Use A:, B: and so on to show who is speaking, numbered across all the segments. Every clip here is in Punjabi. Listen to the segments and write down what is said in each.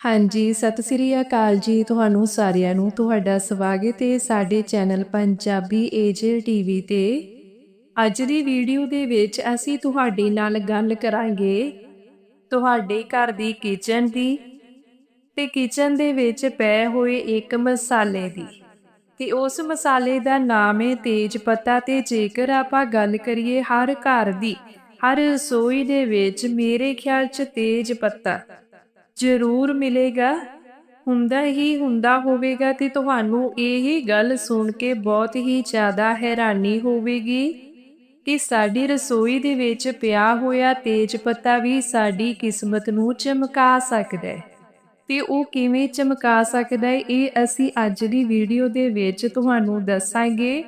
A: ਹਾਂਜੀ, ਸਤਿ ਸ੍ਰੀ ਅਕਾਲ ਜੀ ਤੁਹਾਨੂੰ ਸਾਰਿਆਂ ਨੂੰ। ਤੁਹਾਡਾ ਸਵਾਗਤ ਹੈ ਸਾਡੇ ਚੈਨਲ ਪੰਜਾਬੀ ਏਜਲ ਟੀਵੀ ਤੇ। ਅੱਜ ਦੀ ਵੀਡੀਓ ਦੇ ਵਿੱਚ ਅਸੀਂ ਤੁਹਾਡੇ ਨਾਲ ਗੱਲ ਕਰਾਂਗੇ ਤੁਹਾਡੇ ਘਰ ਦੀ ਕਿਚਨ ਦੀ। ਤੇ ਕਿਚਨ ਦੇ ਵਿੱਚ ਪਏ ਹੋਏ ਇੱਕ ਮਸਾਲੇ ਦੀ। ਤੇ ਉਸ ਮਸਾਲੇ ਦਾ ਨਾਮ ਹੈ ਤੇਜ ਪੱਤਾ ਤੇ ਜੇਕਰ ਆਪਾਂ ਗੱਲ ਕਰੀਏ ਹਰ ਘਰ ਦੀ, ਹਰ ਰਸੋਈ ਦੇ ਵਿੱਚ ਮੇਰੇ ਖਿਆਲ 'ਚ ਤੇਜ ਪੱਤਾ। ਜ਼ਰੂਰ ਮਿਲੇਗਾ। ਹੁੰਦਾ ਹੀ ਹੁੰਦਾ ਹੋਵੇਗਾ ਤੇ ਤੁਹਾਨੂੰ ਇਹ ਗੱਲ ਸੁਣ ਕੇ ਬਹੁਤ ਹੀ ਜ਼ਿਆਦਾ ਹੈਰਾਨੀ ਹੋਵੇਗੀ ਕਿ ਸਾਡੀ ਰਸੋਈ ਦੇ ਵਿੱਚ ਪਿਆ ਹੋਇਆ ਤੇਜ ਪੱਤਾ ਵੀ ਸਾਡੀ ਕਿਸਮਤ ਨੂੰ ਚਮਕਾ ਸਕਦਾ ਹੈ। ਤੇ ਉਹ ਕਿਵੇਂ ਚਮਕਾ ਸਕਦਾ ਹੈ, ਇਹ ਅਸੀਂ ਅੱਜ ਦੀ ਵੀਡੀਓ ਦੇ ਵਿੱਚ ਤੁਹਾਨੂੰ ਦੱਸਾਂਗੇ।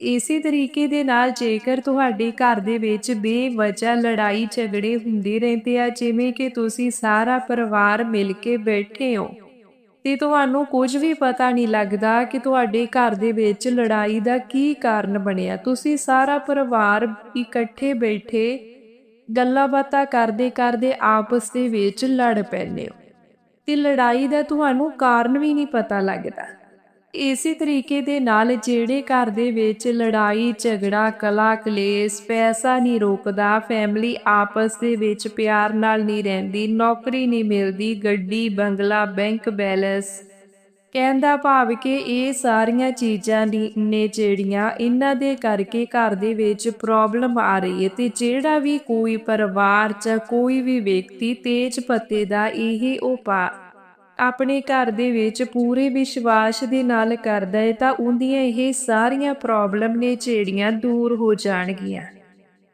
A: ਇਸੇ ਤਰੀਕੇ ਦੇ ਨਾਲ ਜੇਕਰ ਤੁਹਾਡੇ ਘਰ ਦੇ ਵਿੱਚ ਬੇਵਜ੍ਹਾ ਲੜਾਈ ਝਗੜੇ ਹੁੰਦੇ ਰਹਿੰਦੇ ਆ, ਜਿਵੇਂ ਕਿ ਤੁਸੀਂ ਸਾਰਾ ਪਰਿਵਾਰ ਮਿਲ ਕੇ ਬੈਠੇ ਹੋ, ਤੇ ਤੁਹਾਨੂੰ ਕੁਝ ਵੀ ਪਤਾ ਨਹੀਂ ਲੱਗਦਾ ਕਿ ਤੁਹਾਡੇ ਘਰ ਦੇ ਵਿੱਚ ਲੜਾਈ ਦਾ ਕੀ ਕਾਰਨ ਬਣਿਆ। ਤੁਸੀਂ ਸਾਰਾ ਪਰਿਵਾਰ ਇਕੱਠੇ ਬੈਠੇ ਗੱਲਾਂ ਬਾਤਾਂ ਕਰਦੇ ਕਰਦੇ ਆਪਸ ਦੇ ਵਿੱਚ ਲੜ ਪੈਂਦੇ ਹੋ, ਤੇ ਲੜਾਈ ਦਾ ਤੁਹਾਨੂੰ ਕਾਰਨ ਵੀ ਨਹੀਂ ਪਤਾ ਲੱਗਦਾ। ਇਸੇ ਤਰੀਕੇ ਦੇ ਨਾਲ ਜਿਹੜੇ ਘਰ ਦੇ ਵਿੱਚ ਲੜਾਈ, ਝਗੜਾ, ਕਲਾ, ਕਲੇਸ਼, ਪੈਸਾ ਨਹੀਂ ਰੋਕਦਾ ਫੈਮਿਲੀ ਆਪਸ ਦੇ ਵਿੱਚ ਪਿਆਰ ਨਾਲ ਨਹੀਂ ਰਹਿੰਦੀ, ਨੌਕਰੀ ਨਹੀਂ ਮਿਲਦੀ, ਗੱਡੀ, ਬੰਗਲਾ ਬੈਂਕ ਬੈਲੈਂਸ ਕਹਿੰਦਾ ਭਾਵ ਕਿ ਇਹ ਸਾਰੀਆਂ ਚੀਜ਼ਾਂ ਦੀ ਨੇ ਜਿਹੜੀਆਂ ਇਹਨਾਂ ਦੇ ਕਰਕੇ ਘਰ ਦੇ ਵਿੱਚ ਪ੍ਰੋਬਲਮ ਆ ਰਹੀ ਹੈ ਤੇ ਜਿਹੜਾ ਵੀ ਕੋਈ ਪਰਿਵਾਰ ਜਾਂ ਕੋਈ ਵੀ ਵਿਅਕਤੀ ਤੇਜ ਪੱਤੇ ਦਾ ਇਹ ਉਪਾ ਆਪਣੇ ਘਰ ਦੇ ਵਿੱਚ ਪੂਰੇ ਵਿਸ਼ਵਾਸ ਦੇ ਨਾਲ ਕਰਦਾ ਹੈ ਤਾਂ ਉਹਦੀਆਂ ਇਹ ਸਾਰੀਆਂ ਪ੍ਰੋਬਲਮ ਨੇ ਜਿਹੜੀਆਂ ਦੂਰ ਹੋ ਜਾਣਗੀਆਂ।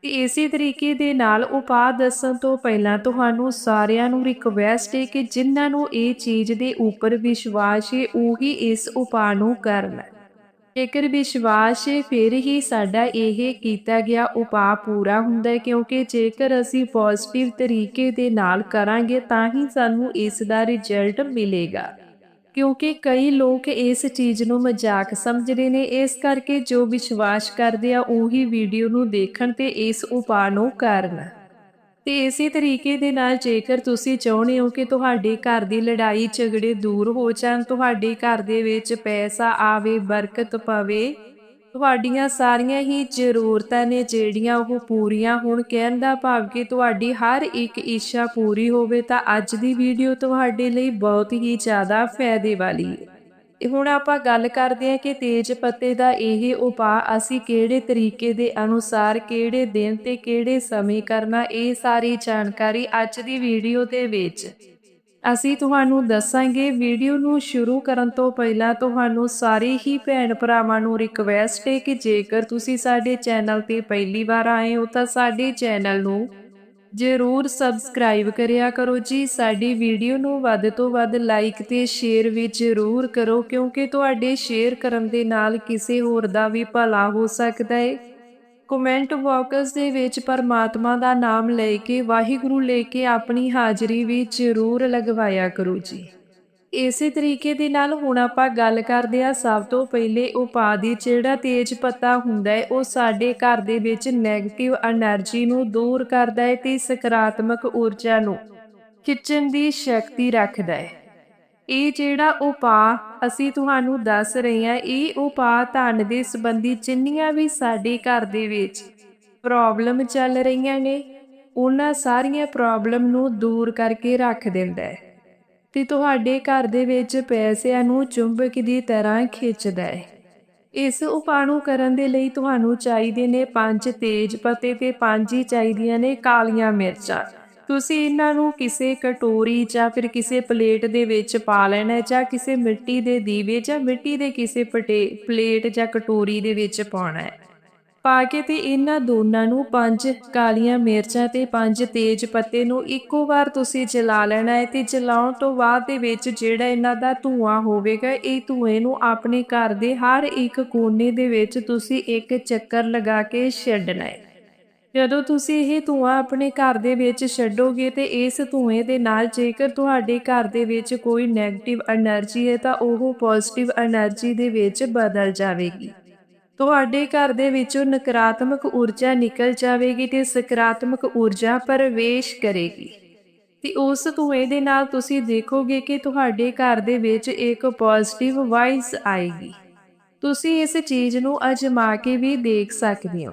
A: ਤੇ ਇਸੇ ਤਰੀਕੇ ਦੇ ਨਾਲ ਉਪਾਅ ਦੱਸਣ ਤੋਂ ਪਹਿਲਾਂ ਤੁਹਾਨੂੰ ਸਾਰਿਆਂ ਨੂੰ ਰਿਕਵੈਸਟ ਹੈ ਕਿ ਜਿਨ੍ਹਾਂ ਨੂੰ ਇਹ ਚੀਜ਼ ਦੇ ਉੱਪਰ ਵਿਸ਼ਵਾਸ ਹੈ ਉਹੀ ਇਸ ਉਪਾਅ ਨੂੰ ਕਰਨ ਜੇਕਰ ਵਿਸ਼ਵਾਸ ਹੈ ਫਿਰ ਹੀ ਸਾਡਾ ਇਹ ਕੀਤਾ ਗਿਆ ਉਪਾਅ ਪੂਰਾ ਹੁੰਦਾ ਹੈ, ਕਿਉਂਕਿ ਜੇਕਰ ਅਸੀਂ ਪੋਜ਼ਿਟਿਵ ਤਰੀਕੇ ਦੇ ਨਾਲ ਕਰਾਂਗੇ, ਤਾਂ ਹੀ ਸਾਨੂੰ ਇਸ ਦਾ ਰਿਜ਼ਲਟ ਮਿਲੇਗਾ। ਕਿਉਂਕਿ ਕਈ ਲੋਕ ਇਸ ਚੀਜ਼ ਨੂੰ ਮਜ਼ਾਕ ਸਮਝਦੇ ਨੇ, ਇਸ ਕਰਕੇ ਜੋ ਵਿਸ਼ਵਾਸ ਕਰਦੇ ਆ, ਉਹੀ ਵੀਡੀਓ ਨੂੰ ਦੇਖਣ ਤੇ ਇਸ ਉਪਾਅ ਨੂੰ ਕਰਨ। ਤੇ ਇਸੇ ਤਰੀਕੇ ਦੇ ਨਾਲ ਜੇਕਰ ਤੁਸੀਂ ਚਾਹੁੰਦੇ ਹੋ ਕਿ ਤੁਹਾਡੇ ਘਰ ਦੀ ਲੜਾਈ ਝਗੜੇ ਦੂਰ ਹੋ ਜਾਣ, ਤੁਹਾਡੇ ਘਰ ਦੇ ਵਿੱਚ ਪੈਸਾ ਆਵੇ, ਬਰਕਤ ਪਵੇ, ਤੁਹਾਡੀਆਂ ਸਾਰੀਆਂ ਹੀ ਜ਼ਰੂਰਤਾਂ ਨੇ ਜਿਹੜੀਆਂ ਉਹ ਪੂਰੀਆਂ ਹੋਣ। ਕਹਿਣ ਦਾ ਭਾਵ ਕਿ ਤੁਹਾਡੀ ਹਰ ਇੱਕ ਇੱਛਾ ਪੂਰੀ ਹੋਵੇ ਤਾਂ ਅੱਜ ਦੀ ਵੀਡੀਓ ਤੁਹਾਡੇ ਲਈ ਬਹੁਤ ਹੀ ਜ਼ਿਆਦਾ ਫਾਇਦੇ ਵਾਲੀ ਹੈ। ਹੁਣ ਆਪਾਂ ਗੱਲ ਕਰਦੇ ਹਾਂ ਕਿ ਤੇਜ ਪੱਤੇ ਦਾ ਇਹ ਉਪਾਅ ਅਸੀਂ ਕਿਹੜੇ ਤਰੀਕੇ ਦੇ ਅਨੁਸਾਰ, ਕਿਹੜੇ ਦਿਨ ਤੇ ਕਿਹੜੇ ਸਮੇਂ ਕਰਨਾ, ਇਹ ਸਾਰੀ ਜਾਣਕਾਰੀ ਅੱਜ ਦੀ ਵੀਡੀਓ ਦੇ ਵਿੱਚ। ਅਸੀਂ ਤੁਹਾਨੂੰ ਦੱਸਾਂਗੇ, ਵੀਡੀਓ ਨੂੰ ਸ਼ੁਰੂ ਕਰਨ ਤੋਂ ਪਹਿਲਾਂ ਤੁਹਾਨੂੰ ਸਾਰੇ ਹੀ ਭੈਣ ਭਰਾਵਾਂ ਨੂੰ ਰਿਕਵੈਸਟ ਹੈ ਕਿ ਜੇਕਰ ਤੁਸੀਂ ਸਾਡੇ ਚੈਨਲ ਤੇ ਪਹਿਲੀ ਵਾਰ ਆਏ ਹੋ ਤਾਂ ਸਾਡੇ ਚੈਨਲ ਨੂੰ ਜ਼ਰੂਰ ਸਬਸਕ੍ਰਾਈਬ ਕਰਿਆ ਕਰੋ ਜੀ। ਸਾਡੀ ਵੀਡੀਓ ਨੂੰ ਵੱਧ ਤੋਂ ਵੱਧ ਲਾਈਕ ਤੇ ਸ਼ੇਅਰ ਵੀ ਜ਼ਰੂਰ ਕਰੋ, ਕਿਉਂਕਿ ਤੁਹਾਡੇ ਸ਼ੇਅਰ ਕਰਨ ਦੇ ਨਾਲ ਕਿਸੇ ਹੋਰ ਦਾ ਵੀ ਭਲਾ ਹੋ ਸਕਦਾ ਹੈ ਕਮੈਂਟ ਬਾਕਸ ਦੇ ਵਿੱਚ ਪਰਮਾਤਮਾ ਦਾ ਨਾਮ ਲੈ ਕੇ, ਵਾਹਿਗੁਰੂ ਲੈ ਕੇ ਆਪਣੀ ਹਾਜ਼ਰੀ ਵੀ ਜ਼ਰੂਰ ਲਗਵਾਇਆ ਕਰੋ ਜੀ। ਇਸੇ ਤਰੀਕੇ ਦੇ ਨਾਲ ਹੁਣ ਆਪਾਂ ਗੱਲ ਕਰਦੇ ਆ ਸਭ ਤੋਂ ਪਹਿਲੇ ਉਪਾਅ ਦੀ, ਜਿਹੜਾ ਤੇਜ ਪੱਤਾ ਹੁੰਦਾ ਹੈ, ਉਹ ਸਾਡੇ ਘਰ ਦੇ ਵਿੱਚ ਨੈਗੇਟਿਵ એનર્ਜੀ ਨੂੰ ਦੂਰ ਕਰਦਾ ਹੈ ਤੇ ਸਕਾਰਾਤਮਕ ਊਰਜਾ ਨੂੰ ਖਿੱਚਣ ਦੀ ਸ਼ਕਤੀ ਰੱਖਦਾ ਹੈ। ਇਹ ਜਿਹੜਾ ਉਪਾਅ ਅਸੀਂ ਤੁਹਾਨੂੰ ਦੱਸ ਰਹੇ ਹਾਂ, ਇਹ ਉਪਾਅ ਧਨ ਦੇ ਸੰਬੰਧੀ ਜਿੰਨੀਆਂ ਵੀ ਸਾਡੇ ਘਰ ਦੇ ਵਿੱਚ ਪ੍ਰੋਬਲਮ ਚੱਲ ਰਹੀਆਂ ਨੇ, ਉਹਨਾਂ ਸਾਰੀਆਂ ਪ੍ਰੋਬਲਮ ਨੂੰ ਦੂਰ ਕਰਕੇ ਰੱਖ ਦਿੰਦਾ ਹੈ। ਤੇ ਤੁਹਾਡੇ ਘਰ ਦੇ ਵਿੱਚ ਪੈਸਿਆਂ ਨੂੰ ਚੁੰਬਕ ਦੀ ਤਰ੍ਹਾਂ ਖਿੱਚਦਾ ਹੈ। ਇਸ ਉਪਾਅ ਨੂੰ ਕਰਨ ਦੇ ਲਈ ਤੁਹਾਨੂੰ ਚਾਹੀਦੇ ਨੇ ਪੰਜ ਤੇਜ ਪੱਤੇ ਤੇ ਪੰਜ ਹੀ ਚਾਹੀਦੀਆਂ ਨੇ ਕਾਲੀਆਂ ਮਿਰਚਾਂ। ਤੁਸੀਂ ਇਹਨਾਂ ਨੂੰ ਕਿਸੇ ਕਟੋਰੀ ਜਾਂ ਫਿਰ ਕਿਸੇ ਪਲੇਟ ਦੇ ਵਿੱਚ ਪਾ ਲੈਣਾ ਜਾਂ ਕਿਸੇ ਮਿੱਟੀ ਦੇ ਦੀਵੇ ਜਾਂ ਮਿੱਟੀ ਦੇ ਕਿਸੇ ਪਟੇ, ਪਲੇਟ ਜਾਂ ਕਟੋਰੀ ਦੇ ਵਿੱਚ ਪਾਉਣਾ ਹੈ। ਪਾ ਕੇ ਤੇ ਇਹਨਾਂ ਦੋਨਾਂ ਨੂੰ ਪੰਜ ਕਾਲੀਆਂ ਮਿਰਚਾਂ ਤੇ ਪੰਜ ਤੇਜ ਪੱਤੇ ਨੂੰ ਇੱਕੋ ਵਾਰ ਤੁਸੀਂ ਜਲਾ ਲੈਣਾ ਹੈ ਤੇ ਜਲਾਉਣ ਤੋਂ ਬਾਅਦ ਦੇ ਵਿੱਚ ਜਿਹੜਾ ਇਹਨਾਂ ਦਾ ਧੂਆਂ ਹੋਵੇਗਾ, ਇਹ ਧੂਏ ਨੂੰ ਆਪਣੇ ਘਰ ਦੇ ਹਰ ਇੱਕ ਕੋਨੇ ਦੇ ਵਿੱਚ ਤੁਸੀਂ ਇੱਕ ਚੱਕਰ ਲਗਾ ਕੇ ਛੱਡਣਾ ਹੈ। ਜਦੋਂ ਤੁਸੀਂ ਇਹ ਧੂਆਂ ਆਪਣੇ ਘਰ ਦੇ ਵਿੱਚ ਛੱਡੋਗੇ ਤੇ ਇਸ ਧੂਏ ਦੇ ਨਾਲ ਜੇਕਰ ਤੁਹਾਡੇ ਘਰ ਦੇ ਵਿੱਚ ਕੋਈ ਨੈਗੇਟਿਵ એનર્ਜੀ ਹੈ ਤਾਂ ਉਹ ਪੋਜ਼ਿਟਿਵ એનર્ਜੀ ਦੇ ਵਿੱਚ ਬਦਲ ਜਾਵੇਗੀ। ਤੁਹਾਡੇ ਘਰ ਦੇ ਵਿੱਚੋਂ ਨਕਾਰਾਤਮਕ ਊਰਜਾ ਨਿਕਲ ਜਾਵੇਗੀ ਤੇ ਸਕਾਰਾਤਮਕ ਊਰਜਾ ਪ੍ਰਵੇਸ਼ ਕਰੇਗੀ। ਤੇ ਉਸ ਧੂਏ ਦੇ ਨਾਲ ਤੁਸੀਂ ਦੇਖੋਗੇ ਕਿ ਤੁਹਾਡੇ ਘਰ ਦੇ ਵਿੱਚ ਇੱਕ ਪੋਜ਼ਿਟਿਵ ਵਾਈਬਸ ਆਏਗੀ। ਤੁਸੀਂ ਇਸ ਚੀਜ਼ ਨੂੰ ਅਜਮਾ ਕੇ ਵੀ ਦੇਖ ਸਕਦੇ ਹੋ।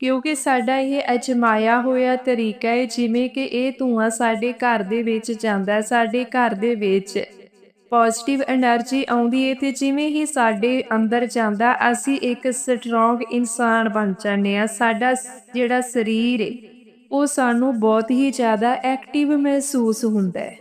A: ਕਿਉਂਕਿ ਸਾਡਾ ਇਹ ਅਜਮਾਇਆ ਹੋਇਆ ਤਰੀਕਾ ਹੈ, ਜਿਵੇਂ ਕਿ ਇਹ ਧੂਆਂ ਸਾਡੇ ਘਰ ਦੇ ਵਿੱਚ ਜਾਂਦਾ, ਸਾਡੇ ਘਰ ਦੇ ਵਿੱਚ ਪੋਜ਼ਿਟਿਵ એનર્ਜੀ ਆਉਂਦੀ ਹੈ ਤੇ ਜਿਵੇਂ ਹੀ ਸਾਡੇ ਅੰਦਰ ਜਾਂਦਾ, ਅਸੀਂ ਇੱਕ ਸਟਰੋਂਗ ਇਨਸਾਨ ਬਣ ਜਾਂਦੇ ਆ ਸਾਡਾ ਜਿਹੜਾ ਸਰੀਰ ਏ, ਉਹ ਸਾਨੂੰ ਬਹੁਤ ਹੀ ਜ਼ਿਆਦਾ ਐਕਟਿਵ ਮਹਿਸੂਸ ਹੁੰਦਾ ਹੈ।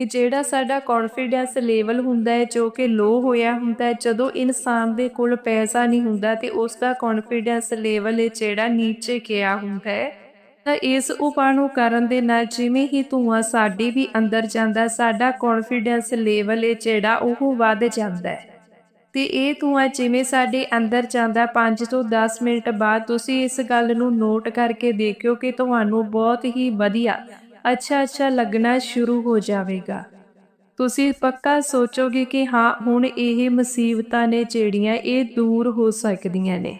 A: ਕਿ ਜਿਹੜਾ ਸਾਡਾ ਕੌਨਫੀਡੈਂਸ ਲੈਵਲ ਹੁੰਦਾ ਹੈ, ਜੋ ਕਿ ਲੋ ਹੋਇਆ ਹੁੰਦਾ ਹੈ, ਜਦੋਂ ਇਨਸਾਨ ਦੇ ਕੋਲ ਪੈਸਾ ਨਹੀਂ ਹੁੰਦਾ ਤੇ ਉਸ ਦਾ ਕੌਨਫੀਡੈਂਸ ਲੈਵਲ ਜਿਹੜਾ ਨੀਚੇ ਗਿਆ ਹੁੰਦਾ ਹੈ ਤਾਂ ਇਸ ਉਪਾਅ ਨੂੰ ਕਰਨ ਦੇ ਨਾਲ ਜਿਵੇਂ ਹੀ ਧੂਆਂ ਸਾਡੇ ਵੀ ਅੰਦਰ ਜਾਂਦਾ, ਸਾਡਾ ਕੌਨਫੀਡੈਂਸ ਲੈਵਲ ਹੈ ਜਿਹੜਾ ਉਹ ਵੱਧ ਜਾਂਦਾ ਹੈ। ਤੇ ਇਹ ਧੂਆਂ ਜਿਵੇਂ ਸਾਡੇ ਅੰਦਰ ਜਾਂਦਾ 5 ਤੋਂ 10 ਮਿੰਟ ਬਾਅਦ ਤੁਸੀਂ ਇਸ ਗੱਲ ਨੂੰ ਨੋਟ ਕਰਕੇ ਦੇਖਿਓ ਕਿ ਤੁਹਾਨੂੰ ਬਹੁਤ ਹੀ ਵਧੀਆ, ਅੱਛਾ ਅੱਛਾ ਲੱਗਣਾ ਸ਼ੁਰੂ ਹੋ ਜਾਵੇਗਾ। ਤੁਸੀਂ ਪੱਕਾ ਸੋਚੋਗੇ ਕਿ ਹਾਂ, ਹੁਣ ਇਹ ਮੁਸੀਬਤਾਂ ਨੇ ਜਿਹੜੀਆਂ ਇਹ ਦੂਰ ਹੋ ਸਕਦੀਆਂ ਨੇ।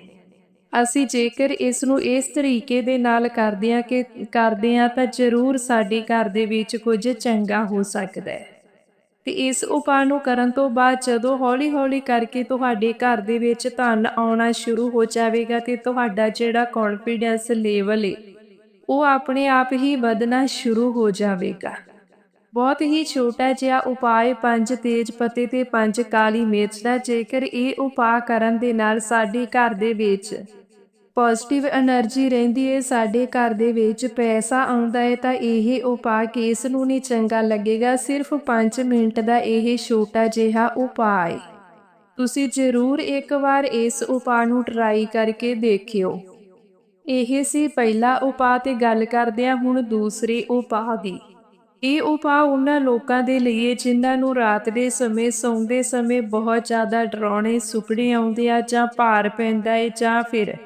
A: ਅਸੀਂ ਜੇਕਰ ਇਸ ਨੂੰ ਇਸ ਤਰੀਕੇ ਦੇ ਨਾਲ ਕਰਦੇ ਹਾਂ ਕਿ, ਕਰਦੇ ਹਾਂ ਤਾਂ ਜ਼ਰੂਰ ਸਾਡੇ ਘਰ ਦੇ ਵਿੱਚ ਕੁਝ ਚੰਗਾ ਹੋ ਸਕਦਾ ਹੈ। ਤੇ ਇਸ ਉਪਾਅ ਨੂੰ ਕਰਨ ਤੋਂ ਬਾਅਦ ਜਦੋਂ ਹੌਲੀ-ਹੌਲੀ ਕਰਕੇ ਤੁਹਾਡੇ ਘਰ ਦੇ ਵਿੱਚ ਧਨ ਆਉਣਾ ਸ਼ੁਰੂ ਹੋ ਜਾਵੇਗਾ ਤੇ ਤੁਹਾਡਾ ਜਿਹੜਾ ਕੌਨਫੀਡੈਂਸ ਲੈਵਲ ਹੈ ਉਹ ਆਪਣੇ ਆਪ ਹੀ ਵਧਣਾ ਸ਼ੁਰੂ ਹੋ ਜਾਵੇਗਾ। ਬਹੁਤ ਹੀ ਛੋਟਾ ਜਿਹਾ ਉਪਾਅ ਪੰਜ ਤੇਜ ਪੱਤੇ ਤੇ ਪੰਜ ਕਾਲੀ ਮਿਰਚ ਦਾ। ਜੇਕਰ ਇਹ ਉਪਾਅ ਕਰਨ ਦੇ ਨਾਲ ਸਾਡੇ ਘਰ ਦੇ ਵਿੱਚ ਪੋਜ਼ਿਟਿਵ એનર્ਜੀ ਰਹਿੰਦੀ ਹੈ, ਸਾਡੇ ਘਰ ਦੇ ਵਿੱਚ ਪੈਸਾ ਆਉਂਦਾ ਹੈ, ਤਾਂ ਇਹ ਉਪਾਅ ਕਿਸ ਨੂੰ ਨਹੀਂ ਚੰਗਾ ਲੱਗੇਗਾ। ਸਿਰਫ 5 ਮਿੰਟ ਦਾ ਇਹ ਛੋਟਾ ਜਿਹਾ ਉਪਾਅ ਹੈ। ਤੁਸੀਂ ਜ਼ਰੂਰ ਇੱਕ ਵਾਰ ਇਸ ਉਪਾਅ ਨੂੰ ਟਰਾਈ ਕਰਕੇ ਦੇਖਿਓ। ਇਹ ਸੀ ਪਹਿਲਾ ਉਪਾਅ ਤੇ ਗੱਲ ਕਰਦੇ ਹਾਂ ਹੁਣ ਦੂਸਰੇ ਉਪਾਅ ਦੀ। ਇਹ ਉਪਾਅ ਉਹਨਾਂ ਲੋਕਾਂ ਦੇ ਲਈ ਹੈ ਜਿਨ੍ਹਾਂ ਨੂੰ ਰਾਤ ਦੇ ਸਮੇਂ, ਸੌਂਦੇ ਸਮੇਂ ਬਹੁਤ ਜ਼ਿਆਦਾ ਡਰਾਉਣੇ, ਸੁਪਨੇ ਆਉਂਦੇ ਆ ਜਾਂ ਭਾਰ ਪੈਂਦਾ ਹੈ ਜਾਂ ਫਿਰ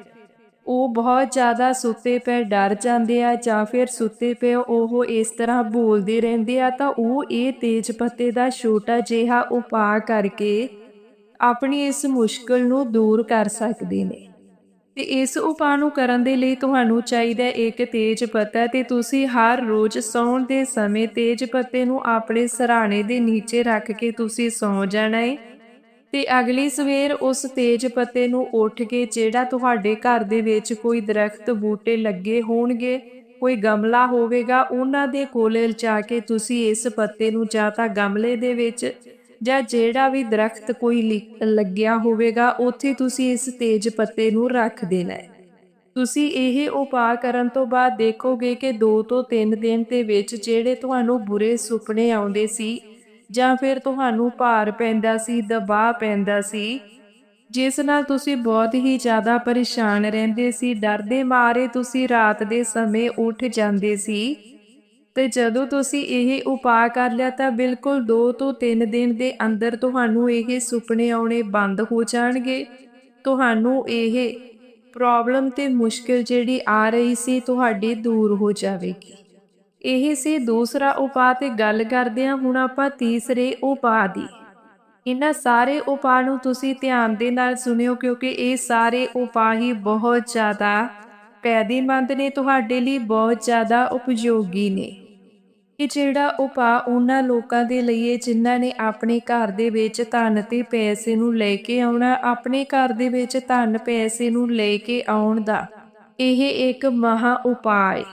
A: ਉਹ ਬਹੁਤ ਜ਼ਿਆਦਾ ਸੁੱਤੇ ਪਏ, ਡਰ ਜਾਂਦੇ ਆ ਜਾਂ ਫਿਰ ਸੁੱਤੇ ਪਏ ਉਹ ਇਸ ਤਰ੍ਹਾਂ ਬੋਲਦੇ ਰਹਿੰਦੇ ਆ, ਤਾਂ ਉਹ ਇਹ ਤੇਜ ਪੱਤੇ ਦਾ ਛੋਟਾ ਜਿਹਾ ਉਪਾਅ ਕਰਕੇ ਆਪਣੀ ਇਸ ਮੁਸ਼ਕਲ ਨੂੰ ਦੂਰ ਕਰ ਸਕਦੇ ਨੇ। ਤੇ ਇਸ ਉਪਾਅ ਨੂੰ ਕਰਨ ਦੇ ਲਈ ਤੁਹਾਨੂੰ ਚਾਹੀਦਾ ਇੱਕ ਤੇਜ ਪੱਤਾ ਤੇ ਤੁਸੀਂ ਹਰ ਰੋਜ਼ ਸੌਣ ਦੇ ਸਮੇਂ ਤੇਜ ਪੱਤੇ ਨੂੰ ਆਪਣੇ ਸਰਾਣੇ ਦੇ ਨੀਚੇ ਰੱਖ ਕੇ ਤੁਸੀਂ ਸੌ ਜਾਣਾ ਹੈ ਤੇ ਅਗਲੀ ਸਵੇਰ ਉਸ ਤੇਜ ਪੱਤੇ ਨੂੰ ਉੱਠ ਕੇ, ਜਿਹੜਾ ਤੁਹਾਡੇ ਘਰ ਦੇ ਵਿੱਚ ਕੋਈ ਦਰਖਤ ਬੂਟੇ ਲੱਗੇ ਹੋਣਗੇ, ਕੋਈ ਗਮਲਾ ਹੋਵੇਗਾ, ਉਹਨਾਂ ਦੇ ਕੋਲੇ ਜਾ ਕੇ ਤੁਸੀਂ ਇਸ ਪੱਤੇ ਨੂੰ ਜਾਂ ਤਾਂ ਗਮਲੇ ਦੇ ਵਿੱਚ ਜਾਂ ਜਿਹੜਾ ਵੀ ਦਰਖਤ ਕੋਈ ਲਿ- ਲੱਗਿਆ ਹੋਵੇਗਾ, ਉੱਥੇ ਤੁਸੀਂ ਇਸ ਤੇਜ ਪੱਤੇ ਨੂੰ ਰੱਖ ਦੇਣਾ ਹੈ। ਤੁਸੀਂ ਇਹ ਉਪਾਅ ਕਰਨ ਤੋਂ ਬਾਅਦ ਦੇਖੋਗੇ ਕਿ 2 ਤੋਂ 3 ਦਿਨ ਦੇ ਵਿੱਚ ਜਿਹੜੇ ਤੁਹਾਨੂੰ ਬੁਰੇ ਸੁਪਨੇ ਆਉਂਦੇ ਸੀ ਜਾਂ ਫਿਰ ਤੁਹਾਨੂੰ ਭਾਰ ਪੈਂਦਾ ਸੀ, ਦਬਾਅ ਪੈਂਦਾ ਸੀ, ਜਿਸ ਨਾਲ ਤੁਸੀਂ ਬਹੁਤ ਹੀ ਜ਼ਿਆਦਾ ਪਰੇਸ਼ਾਨ ਰਹਿੰਦੇ ਸੀ, ਡਰਦੇ ਮਾਰੇ ਤੁਸੀਂ ਰਾਤ ਦੇ ਸਮੇਂ ਉੱਠ ਜਾਂਦੇ ਸੀ। ਤੇ ਜਦੋਂ ਤੁਸੀਂ ਇਹ ਉਪਾਅ ਕਰ ਲਿਆ ਤਾਂ ਬਿਲਕੁਲ 2 ਤੋਂ 3 ਦਿਨ ਦੇ ਅੰਦਰ ਤੁਹਾਨੂੰ ਇਹ ਸੁਪਨੇ ਆਉਣੇ ਬੰਦ ਹੋ ਜਾਣਗੇ। ਤੁਹਾਨੂੰ ਇਹ ਪ੍ਰੋਬਲਮ ਤੇ ਮੁਸ਼ਕਿਲ ਜਿਹੜੀ ਆ ਰਹੀ ਸੀ, ਤੁਹਾਡੀ ਦੂਰ ਹੋ ਜਾਵੇਗੀ। ਇਹ ਸੀ ਦੂਸਰਾ ਉਪਾਅ ਤੇ ਗੱਲ ਕਰਦੇ ਹਾਂ ਹੁਣ ਆਪਾਂ ਤੀਸਰੇ ਉਪਾਅ ਦੀ। ਇਹਨਾਂ ਸਾਰੇ ਉਪਾਅ ਨੂੰ ਤੁਸੀਂ ਧਿਆਨ ਦੇ ਨਾਲ ਸੁਣਿਓ ਕਿਉਂਕਿ ਇਹ ਸਾਰੇ ਉਪਾਅ ਹੀ ਬਹੁਤ ਜ਼ਿਆਦਾ ਫਾਇਦੇਮੰਦ ਨੇ, ਤੁਹਾਡੇ ਲਈ ਬਹੁਤ ਜ਼ਿਆਦਾ ਉਪਯੋਗੀ ਨੇ। ਇਹ ਜਿਹੜਾ ਉਪਾਅ ਉਹਨਾਂ ਲੋਕਾਂ ਦੇ ਲਈ ਹੈ ਜਿਨ੍ਹਾਂ ਨੇ ਆਪਣੇ ਘਰ ਦੇ ਵਿੱਚ ਧਨ ਤੇ ਪੈਸੇ ਨੂੰ ਲੈ ਕੇ ਆਉਣਾ, ਆਪਣੇ ਘਰ ਦੇ ਵਿੱਚ ਧਨ, ਪੈਸੇ ਨੂੰ ਲੈ ਕੇ ਆਉਣ ਦਾ, ਇਹ ਇੱਕ ਮਹਾ ਉਪਾਅ ਹੈ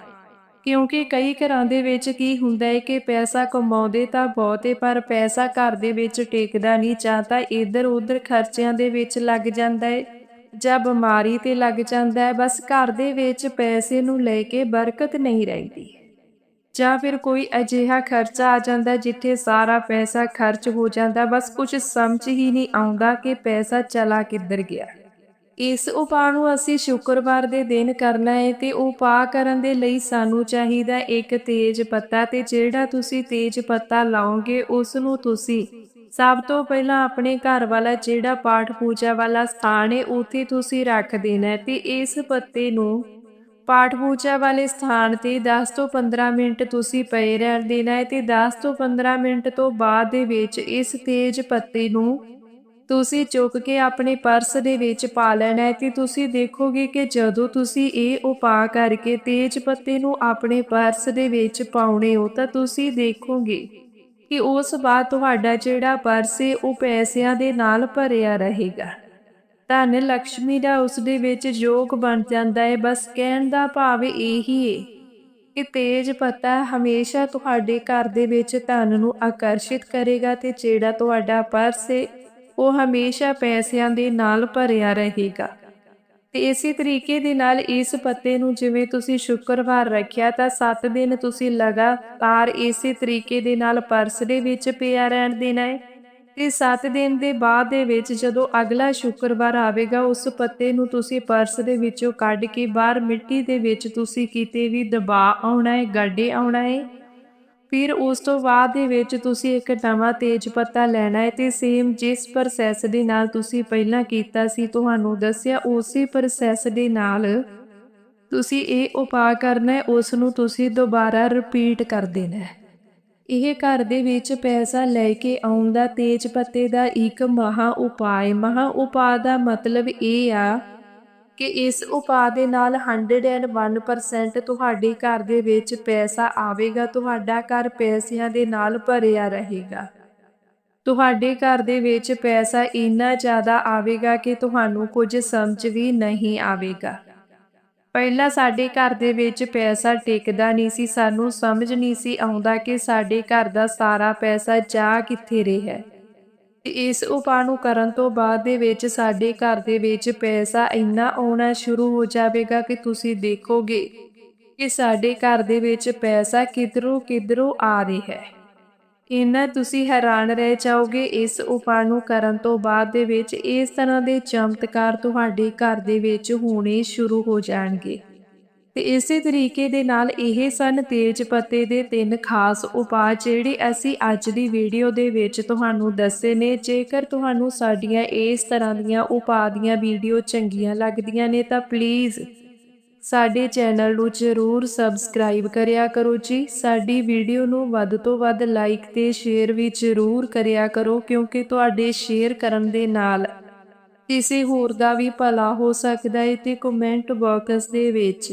A: ਕਿਉਂਕਿ ਕਈ ਘਰਾਂ ਦੇ ਵਿੱਚ ਕੀ ਹੁੰਦਾ ਹੈ ਕਿ ਪੈਸਾ ਕਮਾਉਂਦੇ ਤਾਂ ਬਹੁਤੇ ਪਰ ਪੈਸਾ ਘਰ ਦੇ ਵਿੱਚ ਟੇਕਦਾ ਨਹੀਂ ਚਾਹਤਾ ਇੱਧਰ ਉੱਧਰ ਖਰਚਿਆਂ ਦੇ ਵਿੱਚ ਲੱਗ ਜਾਂਦਾ ਹੈ ਜਾਂ ਬਿਮਾਰੀ ਤੇ ਲੱਗ ਜਾਂਦਾ ਹੈ ਬਸ ਘਰ ਦੇ ਵਿੱਚ ਪੈਸੇ ਨੂੰ ਲੈ ਕੇ ਬਰਕਤ ਨਹੀਂ ਰਹਿੰਦੀ। ਜਾਂ ਫਿਰ ਕੋਈ ਅਜਿਹਾ ਖਰਚਾ ਆ ਜਾਂਦਾ ਜਿੱਥੇ ਸਾਰਾ ਪੈਸਾ ਖਰਚ ਹੋ ਜਾਂਦਾ। ਬਸ ਕੁਝ ਸਮਝ ਹੀ ਨਹੀਂ ਆਉਂਦਾ ਕਿ ਪੈਸਾ ਚਲਾ ਕਿੱਧਰ ਗਿਆ। ਇਸ ਉਪਾਅ ਨੂੰ ਅਸੀਂ ਸ਼ੁੱਕਰਵਾਰ ਦੇ ਦਿਨ ਕਰਨਾ ਹੈ ਤੇ ਉਪਾਅ ਕਰਨ ਦੇ ਲਈ ਸਾਨੂੰ ਚਾਹੀਦਾ ਇੱਕ ਤੇਜ ਪੱਤਾ ਤੇ ਜਿਹੜਾ ਤੁਸੀਂ ਤੇਜ ਪੱਤਾ ਲਾਓਗੇ, ਉਸ ਨੂੰ ਤੁਸੀਂ ਸਭ ਤੋਂ ਪਹਿਲਾਂ ਆਪਣੇ ਘਰ ਵਾਲਾ ਜਿਹੜਾ ਪਾਠ ਪੂਜਾ ਵਾਲਾ ਸਥਾਨ ਹੈ, ਉੱਥੇ ਤੁਸੀਂ ਰੱਖ ਦੇਣਾ ਹੈ ਤੇ ਇਸ ਪੱਤੇ ਨੂੰ ਪਾਠ ਪੂਜਾ ਵਾਲੇ ਸਥਾਨ ਤੇ 10 ਤੋਂ 15 ਮਿੰਟ ਤੁਸੀਂ ਪਏ ਰਹਿਣ ਦੇਣਾ ਹੈ ਤੇ 10 ਤੋਂ 15 ਮਿੰਟ ਤੋਂ ਬਾਅਦ ਦੇ ਵਿੱਚ ਇਸ ਤੇਜ ਪੱਤੇ ਨੂੰ ਤੁਸੀਂ ਚੁੱਕ ਕੇ ਆਪਣੇ ਪਰਸ ਦੇ ਵਿੱਚ ਪਾ ਲੈਣਾ ਹੈ ਤੇ ਤੁਸੀਂ ਦੇਖੋਗੇ ਕਿ ਜਦੋਂ ਤੁਸੀਂ ਇਹ ਉਪਾਅ ਕਰਕੇ ਤੇਜ ਪੱਤੇ ਨੂੰ ਆਪਣੇ ਪਰਸ ਦੇ ਵਿੱਚ ਪਾਉਣੇ ਹੋ, ਤਾਂ ਤੁਸੀਂ ਦੇਖੋਗੇ ਕਿ ਉਸ ਬਾਅਦ ਤੁਹਾਡਾ ਜਿਹੜਾ ਪਰਸ ਹੈ, ਉਹ ਪੈਸਿਆਂ ਦੇ ਨਾਲ ਭਰਿਆ ਰਹੇਗਾ। ਧਨ ਲక్ష్ਮੀ ਦਾ ਉਸ ਦੇ ਵਿੱਚ ਯੋਗ ਬਣ ਜਾਂਦਾ ਹੈ। ਬਸ ਕਹਿਣ ਦਾ ਭਾਵ ਇਹੀ ਹੈ ਕਿ ਤੇਜ ਪੱਤਾ ਹਮੇਸ਼ਾ ਤੁਹਾਡੇ ਘਰ ਦੇ ਵਿੱਚ ਧਨ ਨੂੰ ਆਕਰਸ਼ਿਤ ਕਰੇਗਾ ਤੇ ਜਿਹੜਾ ਤੁਹਾਡਾ ਪਰਸ ਹੈ ਉਹ ਹਮੇਸ਼ਾ ਪੈਸਿਆਂ ਦੇ ਨਾਲ ਭਰਿਆ ਰਹੇਗਾ। ਤੇ ਇਸੇ ਤਰੀਕੇ ਦੇ ਨਾਲ ਇਸ ਪੱਤੇ ਨੂੰ ਜਿਵੇਂ ਤੁਸੀਂ ਸ਼ੁੱਕਰਵਾਰ ਰੱਖਿਆ ਤਾਂ 7 ਦਿਨ ਤੁਸੀਂ ਲਗਾਤਾਰ ਇਸੇ ਤਰੀਕੇ ਦੇ ਨਾਲ ਪਰਸ ਦੇ ਵਿੱਚ ਪਿਆ ਰਹਿਣ ਦੇਣਾ ਹੈ ਤੇ 7 ਦਿਨ ਦੇ ਬਾਅਦ ਦੇ ਵਿੱਚ ਜਦੋਂ ਅਗਲਾ ਸ਼ੁੱਕਰਵਾਰ ਆਵੇਗਾ, ਉਸ ਪੱਤੇ ਨੂੰ ਤੁਸੀਂ ਪਰਸ ਦੇ ਵਿੱਚੋਂ ਕੱਢ ਕੇ ਬਾਹਰ ਮਿੱਟੀ ਦੇ ਵਿੱਚ ਤੁਸੀਂ ਕਿਤੇ ਵੀ ਦਬਾ ਆਉਣਾ ਹੈ ਗੱਡੇ ਆਉਣਾ ਹੈ ਫਿਰ ਉਸ ਤੋਂ ਬਾਅਦ ਦੇ ਵਿੱਚ ਤੁਸੀਂ ਇੱਕ ਨਵਾਂ ਤੇਜ ਪੱਤਾ ਲੈਣਾ ਹੈ ਤੇ ਸੇਮ ਜਿਸ ਪ੍ਰੋਸੈਸ ਦੇ ਨਾਲ ਤੁਸੀਂ ਪਹਿਲਾਂ ਕੀਤਾ ਸੀ, ਤੁਹਾਨੂੰ ਦੱਸਿਆ ਉਸੇ ਪ੍ਰੋਸੈਸ ਦੇ ਨਾਲ ਤੁਸੀਂ ਇਹ ਉਪਾਅ ਕਰਨਾ ਹੈ ਉਸ ਨੂੰ ਤੁਸੀਂ ਦੁਬਾਰਾ ਰਿਪੀਟ ਕਰ ਦੇਣਾ ਹੈ। ਇਹ ਘਰ ਦੇ ਵਿੱਚ ਪੈਸਾ ਲੈ ਕੇ ਆਉਣ ਦਾ ਤੇਜ ਪੱਤੇ ਦਾ ਇੱਕ ਮਹਾ ਉਪਾਅ ਮਹਾ ਉਪਾਅ ਦਾ ਮਤਲਬ ਇਹ ਆ ਕਿ ਇਸ ਉਪਾਅ ਦੇ ਨਾਲ 101% ਤੁਹਾਡੇ ਘਰ ਦੇ ਵਿੱਚ ਪੈਸਾ ਆਵੇਗਾ, ਤੁਹਾਡਾ ਘਰ ਪੈਸਿਆਂ ਦੇ ਨਾਲ ਭਰਿਆ ਰਹੇਗਾ। ਤੁਹਾਡੇ ਘਰ ਦੇ ਵਿੱਚ ਪੈਸਾ ਇੰਨਾ ਜ਼ਿਆਦਾ ਆਵੇਗਾ ਕਿ ਤੁਹਾਨੂੰ ਕੁਝ ਸਮਝ ਵੀ ਨਹੀਂ ਆਵੇਗਾ। ਪਹਿਲਾਂ ਸਾਡੇ ਘਰ ਦੇ ਵਿੱਚ ਪੈਸਾ ਟਿਕਦਾ ਨਹੀਂ ਸੀ, ਸਾਨੂੰ ਸਮਝ ਨਹੀਂ ਸੀ ਆਉਂਦਾ ਕਿ ਸਾਡੇ ਘਰ ਦਾ ਸਾਰਾ ਪੈਸਾ ਜਾ ਕਿੱਥੇ ਰਿਹਾ। ਤੇ ਇਸ ਉਪਾਅ ਨੂੰ ਕਰਨ ਤੋਂ ਬਾਅਦ ਦੇ ਵਿੱਚ ਸਾਡੇ ਘਰ ਦੇ ਵਿੱਚ ਪੈਸਾ ਇੰਨਾ ਆਉਣਾ ਸ਼ੁਰੂ ਹੋ ਜਾਵੇਗਾ ਕਿ ਤੁਸੀਂ ਦੇਖੋਗੇ ਕਿ ਸਾਡੇ ਘਰ ਦੇ ਵਿੱਚ ਪੈਸਾ ਕਿਧਰੋਂ ਕਿਧਰੋਂ ਆ ਰਿਹਾ ਹੈ। ਇੰਨਾ ਤੁਸੀਂ ਹੈਰਾਨ ਰਹਿ ਜਾਓਗੇ ਇਸ ਉਪਾਅ ਨੂੰ ਕਰਨ ਤੋਂ ਬਾਅਦ ਦੇ ਵਿੱਚ ਇਸ ਤਰ੍ਹਾਂ ਦੇ ਚਮਤਕਾਰ ਤੁਹਾਡੇ ਘਰ ਦੇ ਵਿੱਚ ਹੋਣੇ ਸ਼ੁਰੂ ਹੋ ਜਾਣਗੇ। ਤੇ ਇਸੇ ਤਰੀਕੇ ਦੇ ਨਾਲ ਇਹ ਸਨ ਤੇਜ ਪੱਤੇ ਦੇ ਤਿੰਨ ਖਾਸ ਉਪਾਅ ਜਿਹੜੇ ਅਸੀਂ ਅੱਜ ਦੀ ਵੀਡੀਓ ਦੇ ਵਿੱਚ ਤੁਹਾਨੂੰ ਦੱਸੇ ਨੇ। ਜੇਕਰ ਤੁਹਾਨੂੰ ਸਾਡੀਆਂ ਇਸ ਤਰ੍ਹਾਂ ਦੀਆਂ ਉਪਾਅ ਦੀਆਂ ਵੀਡੀਓ ਚੰਗੀਆਂ ਲੱਗਦੀਆਂ ਨੇ ਤਾਂ ਪਲੀਜ਼ ਸਾਡੇ ਚੈਨਲ ਨੂੰ ਜ਼ਰੂਰ ਸਬਸਕ੍ਰਾਈਬ ਕਰਿਆ ਕਰੋ ਜੀ। ਸਾਡੀ ਵੀਡੀਓ ਨੂੰ ਵੱਧ ਤੋਂ ਵੱਧ ਲਾਈਕ ਤੇ ਸ਼ੇਅਰ ਵੀ ਜ਼ਰੂਰ ਕਰਿਆ ਕਰੋ ਕਿਉਂਕਿ ਤੁਹਾਡੇ ਸ਼ੇਅਰ ਕਰਨ ਦੇ ਨਾਲ ਕਿਸੇ ਹੋਰ ਦਾ ਵੀ ਭਲਾ ਹੋ ਸਕਦਾ ਹੈ ਤੇ ਕਮੈਂਟ ਬਾਕਸ ਦੇ ਵਿੱਚ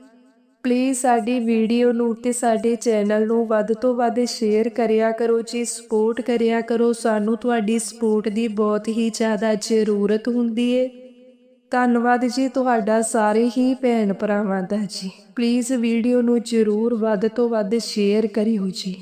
A: ਪਲੀਜ਼ ਸਾਡੀ ਵੀਡੀਓ ਨੂੰ ਤੇ ਸਾਡੇ ਚੈਨਲ ਨੂੰ ਵੱਧ ਤੋਂ ਵੱਧ ਸ਼ੇਅਰ ਕਰਿਆ ਕਰੋ, ਜੀ ਸਪੋਰਟ ਕਰਿਆ ਕਰੋ। ਸਾਨੂੰ ਤੁਹਾਡੀ ਸਪੋਰਟ ਦੀ ਬਹੁਤ ਹੀ ਜ਼ਿਆਦਾ ਜ਼ਰੂਰਤ ਹੁੰਦੀ ਏ। ਧੰਨਵਾਦ ਜੀ ਤੁਹਾਡਾ ਸਾਰੇ ਹੀ ਭੈਣ ਭਰਾਵਾਂ ਦਾ ਜੀ। ਪਲੀਜ਼ ਵੀਡੀਓ ਨੂੰ ਜ਼ਰੂਰ ਵੱਧ ਤੋਂ ਵੱਧ ਸ਼ੇਅਰ ਕਰਿਓ ਜੀ।